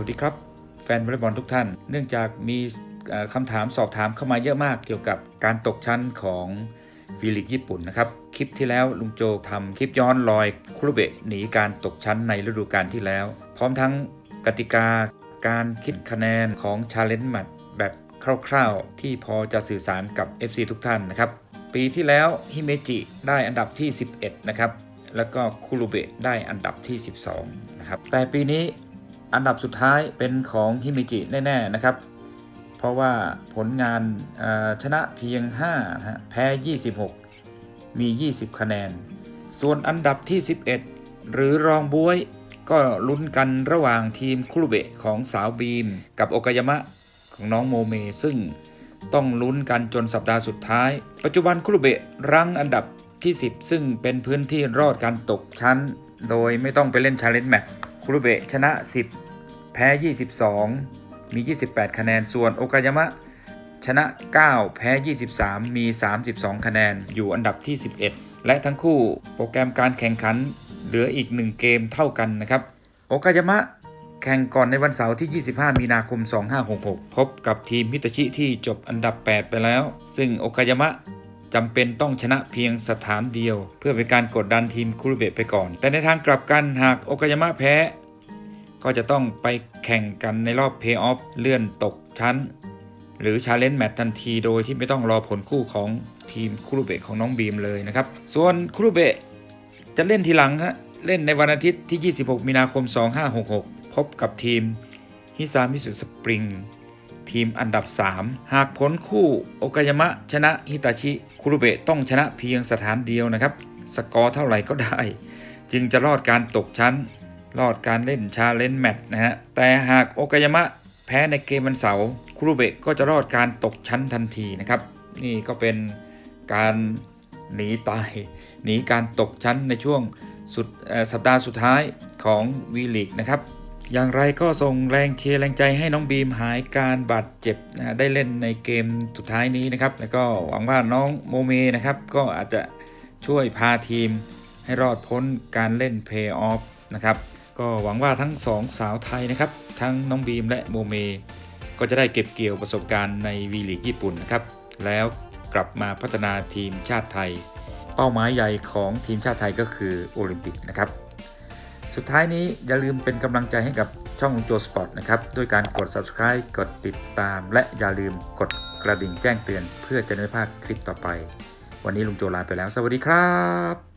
วัสดีครับ แฟนวอลเลย์บอลทุกท่าน เนื่องจากมีคำถามสอบถามเข้ามาเยอะมากเกี่ยวกับการตกชั้นของวีลีกญี่ปุ่นนะครับ คลิปที่แล้วลุงโจทำคลิปย้อนรอยคุรุเบะหนีการตกชั้นในฤดูกาลที่แล้ว พร้อมทั้งกติกาการคิดคะแนนของ Challenge Match แบบคร่าวๆ ที่พอจะสื่อสารกับ FC ทุกท่านนะครับ ปีที่แล้วฮิเมจิได้อันดับที่ 11 นะครับ แล้วก็คุรุเบะได้อันดับที่ 12 นะครับ แต่ปีนี้ อันดับสุดท้ายเป็นของฮิเมจิแน่ๆนะครับ เพราะว่าผลงานชนะเพียง5นะฮะแพ้ 26 มี 20 คะแนน ส่วนอันดับที่ 11 หรือรองบวยก็ลุ้นกันระหว่างทีมคุรุเบะของสาวบีม กับโอกายามะของน้องโมเม ซึ่งต้องลุ้นกันจนสัปดาห์สุดท้าย ปัจจุบันคุรุเบะรั้งอันดับที่ 10 ซึ่งเป็นพื้นที่รอดการตกชั้น โดยไม่ต้องไปเล่นชาเลนจ์แมตช์ คุรุเบะชนะ 10 แพ้ 22 มี 28 คะแนน ส่วนโอกายามะ ชนะ 9 แพ้ 23 มี 32 คะแนน อยู่อันดับที่ 11 และทั้งคู่โปรแกรมการแข่งขันเหลืออีก 1 เกมเท่ากันนะครับ โอกายามะแข่งก่อนในวันเสาร์ที่ 25 มีนาคม 2566 พบกับทีมฮิตาชิที่จบอันดับ 8 ไปแล้ว ซึ่งโอกายามะ จำเป็นต้องชนะเพียงสถานเดียว เพื่อเป็นการกดดันทีมคุรุเบะไปก่อน แต่ในทางกลับกันหากโอกายามะแพ้ ก็จะต้องไปแข่งกันในรอบเพย์ออฟเลื่อนตกชั้น หรือชาเลนจ์แมตช์ทันทีโดยที่ไม่ต้องรอผลคู่ของทีมคุรุเบะของน้องบีมเลยนะครับ ส่วนคุรุเบะจะเล่นทีหลังฮะเล่นในวันอาทิตย์ที่ 26 มีนาคม 2566 พบกับทีมฮิซามิสุสปริง ทีมอันดับ 3 หากผลคู่โอกายามะชนะฮิตาชิคุรุเบะต้องชนะเพียงสถานเดียวนะครับ สกอร์เท่าไหร่ก็ได้ จึงจะรอดการตกชั้น รอดการเล่นชาเลนจ์แมตช์นะฮะแต่หากโอกายามะแพ้ในเกมวันเสาร์คุรุเบะก็จะรอดการตกชั้นทันทีนะครับ นี่ก็เป็นการหนีตายหนีการตกชั้นในช่วงสุดสัปดาห์สุดท้ายของวีลีกนะครับ อย่างไรก็ส่งแรงเชียร์แรงใจให้น้องบีมหายการบาดเจ็บนะได้เล่นในเกมสุดท้ายนี้นะครับ แล้วก็หวังว่าน้องโมเมนะครับก็อาจจะช่วยพาทีมให้รอดพ้นการเล่นเพย์ออฟนะครับก็หวังว่าทั้งสองสาวไทยนะครับ ทั้งน้องบีมและโมเม ก็จะได้เก็บเกี่ยวประสบการณ์ในวีลีกญี่ปุ่นนะครับ แล้วกลับมาพัฒนาทีมชาติไทย เป้าหมายใหญ่ของทีมชาติไทยก็คือโอลิมปิกนะครับ สุดท้ายนี้อย่าลืมเป็นกำลังใจให้กับช่องลุงโจสปอร์ตนะครับด้วยการกด subscribe กดติดตาม และอย่าลืมกดกระดิ่งแจ้งเตือน เพื่อจะไม่พลาดคลิปต่อไป วันนี้ลุงโจลาไปแล้ว สวัสดีครับ